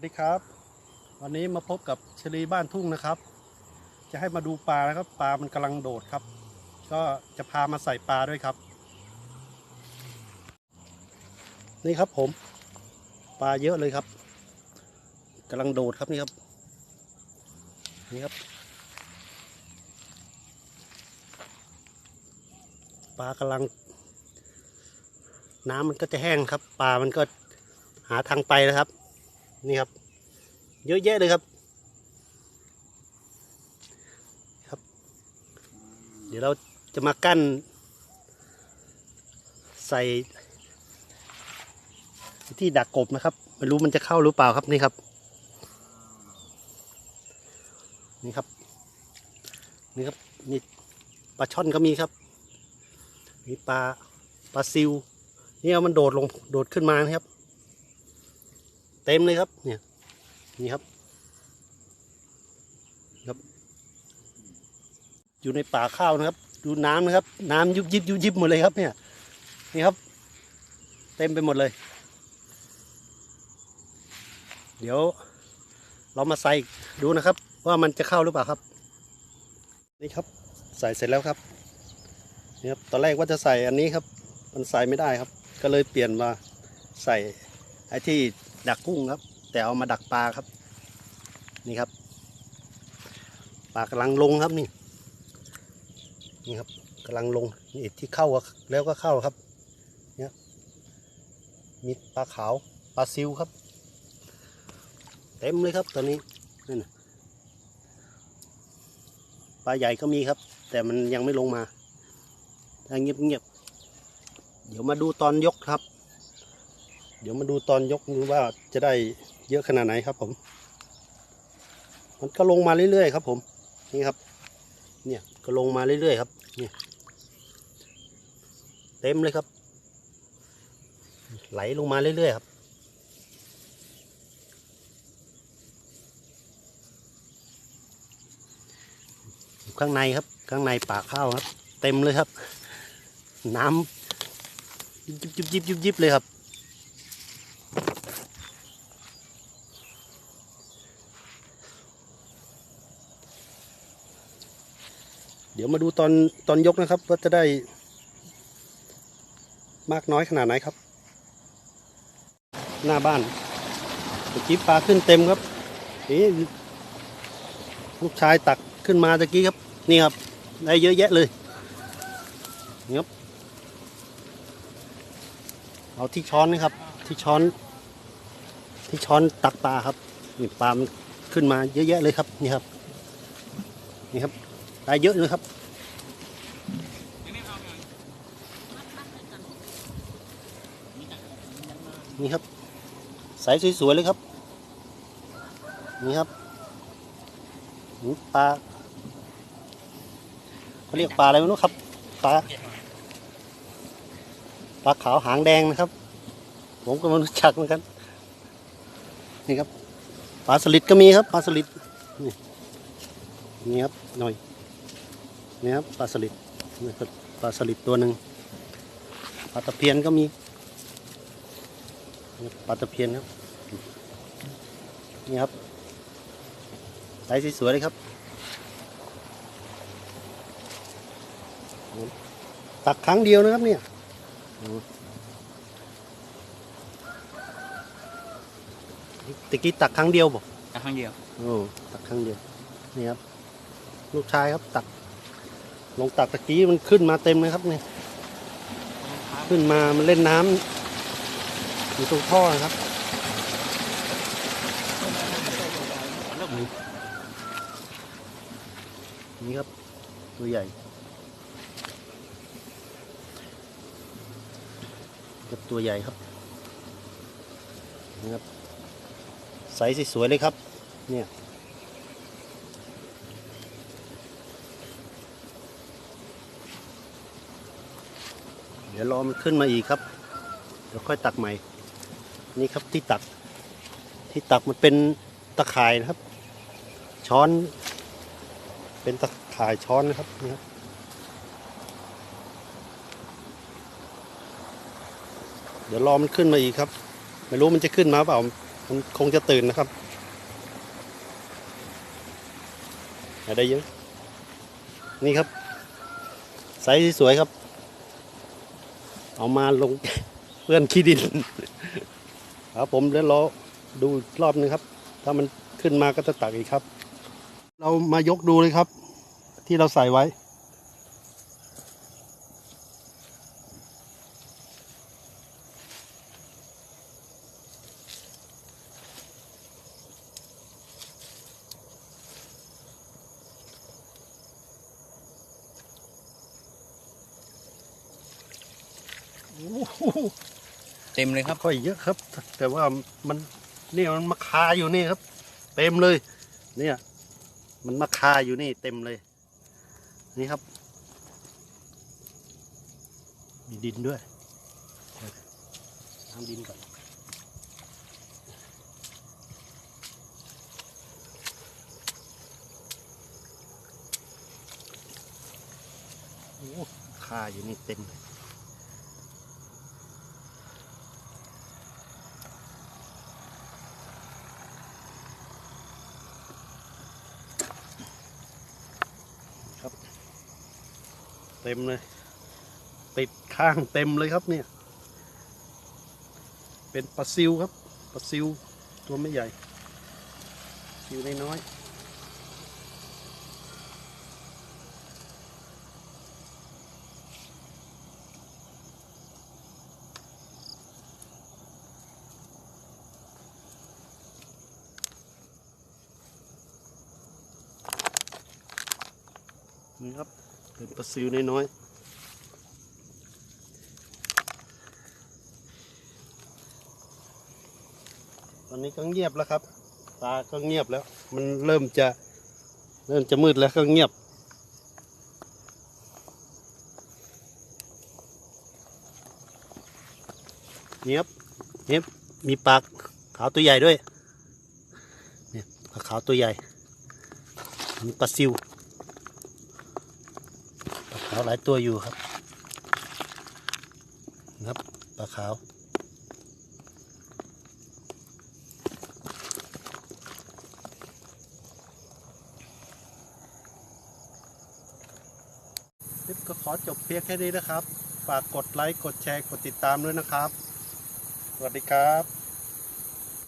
สวัสดีครับ วันนี้มาพบกับชลีบ้านทุ่งนะครับ จะให้มาดูปลานะครับ ปลามันกำลังโดดครับ ก็จะพามาใส่ปลาด้วยครับ นี่ครับผม ปลาเยอะเลยครับกำลังโดดครับนี่ครับ นี่ครับ ปลากำลัง น้ำมันก็จะแห้งครับ ปลามันก็หาทางไปแล้วครับ นี่ครับ เยอะแยะเลยครับ ครับ เดี๋ยวเราจะมากั้น ใส่ที่ดักกบนะครับไม่รู้มันจะเข้าหรือเปล่าครับนี่ครับ นี่ครับ นี่ครับนี่ปลาช่อนก็มีครับมีปลาปลาซิวนี่เอามันโดดลงโดดขึ้นมานะครับ เต็มเลยครับ เนี่ย นี่ครับ ครับ อยู่ในป่าข้าวนะครับ ดูน้ำนะครับ น้ำยุบยิบยุบยิบหมดเลยครับ เนี่ย นี่ครับ เต็มไปหมดเลย เดี๋ยว เรามาใส่ดูนะครับ ว่ามันจะเข้าหรือเปล่าครับ นี่ครับ ใส่เสร็จแล้วครับนี่ครับตอนแรกว่าจะใส่อันนี้ครับ มันใส่ไม่ได้ครับ ก็เลยเปลี่ยนมาใส่ไอ้ที่ ดักกุ้งครับ แต่เอามาดักปลาครับ นี่ครับปลากำลังลงครับนี่ นี่ครับกำลังลงนี่ที่เข้าแล้วก็เข้าครับเนี่ยมีปลาขาวปลาซิวครับ เต็มเลยครับตอนนี้นั่นะปลาใหญ่ก็มีครับ แต่มันยังไม่ลงมาถ้าเงียบๆเดี๋ยวมาดูตอนยกครับ เดี๋ยวมาดูตอนยกดูว่าจะได้เยอะขนาดไหนครับผม มันก็ลงมาเรื่อยๆครับผม นี่ครับ เนี่ยก็ลงมาเรื่อยๆครับนี่เต็มเลยครับ ไหลลงมาเรื่อยๆครับ ข้างในครับ ข้างในป่าข้าวครับ เต็มเลยครับ น้ำยิบยิบยิบยิบยิบเลยครับ ดี๋ยวมาดูตอนตอนยกนะครับว่าจะได้มากน้อยขนาดไหนครับ หน้าบ้านตะกี้ปลาขึ้นเต็มครับนี่ลูกชายตักขึ้นมาตะกี้ครับ นี่ครับ ได้เยอะแยะเลยนี่ครับเอาที่ช้อนนะครับ ที่ช้อน ที่ช้อนตักปลาครับนี่ปลามันขึ้นมาเยอะแยะเลยครับ นี่ครับ นี่ครับ ได้เยอะเลยครับนี่ครับใสสวยๆเลยครับ นี่ครับปลาเขาเรียกปลาอะไรไม่รู้ครับปลาปลาขาวหางแดงนะครับ ผมก็ไม่รู้จักเหมือนกันนี่ครับปลาสลิดก็มีครับปลาสลิดนี่ครับหน่อย นี่ครับปลาสลิดนี่ครับปลาสลิดตัวหนึ่งปลาตะเพียนก็มีนี่ปลาตะเพียนครับนี่ครับไซส์สวยๆเลยครับ ตักครั้งเดียวนะครับเนี่ยตะกี้ตักครั้งเดียวบอกครั้งเดียวโอ้ตักครั้งเดียว นี่ครับ ลูกชายครับตัก ลงตักตะกี้มันขึ้นมาเต็มเลยครับเนี่ยขึ้นมามันเล่นน้ำอยู่ตรงท่อนะครับนี่ครับ ตัวใหญ่กับตัวใหญ่ครับนี่ครับใสสวยเลยครับ เนี่ย เดี๋ยวรอมันขึ้นมาอีกครับ เดี๋ยวค่อยตักใหม่ นี่ครับที่ตัก ที่ตักมันเป็นตะข่ายนะครับ ช้อน เป็นตะข่ายช้อนนะครับนี่ครับเดี๋ยวรอมันขึ้นมาอีกครับ ไม่รู้มันจะขึ้นมาเปล่า มันคงจะตื่นนะครับอย่าได้เยอะ นี่ครับไซส์สวยครับ เอามาลงเพื่อนขี้ดิน ครับผมเดี๋ยวรอดูรอบนึงครับ ถ้ามันขึ้นมาก็จะตักอีกครับ เรามายกดูเลยครับ ที่เราใส่ไว้ เต็มเลยครับค่อยเยอะครับ แต่ว่ามันเนี่ยมันมาคาอยู่นี่ครับ เต็มเลย เนี่ย มันมาคาอยู่นี่เต็มเลย นี่ครับ มีดินด้วยน้ำดินก่อนโอ้คาอยู่นี่เต็มเลย ต็มเลย ติดข้างเต็มเลยครับเนี่ย เป็นปลาซิวครับปลาซิวตัวไม่ใหญ่ซิวน้อยนี่ครับ เป็นปลาซิวน้อยๆตอนนี้ก็เงียบแล้วครับ ตาก็เงียบแล้ว มันเริ่มจะเริ่มจะมืดแล้วก็เงียบเงียบเงียบมีปลาขาวตัวใหญ่ด้วย เนี่ยปลาขาวตัวใหญ่มีปลาซิวปลาขาว หลายตัวอยู่ครับนะครับปลาขาวคลิปก็ขอจบเพียงแค่นี้นะครับ ฝากกดไลค์ กดแชร์ กดติดตามด้วยนะครับ สวัสดีครับ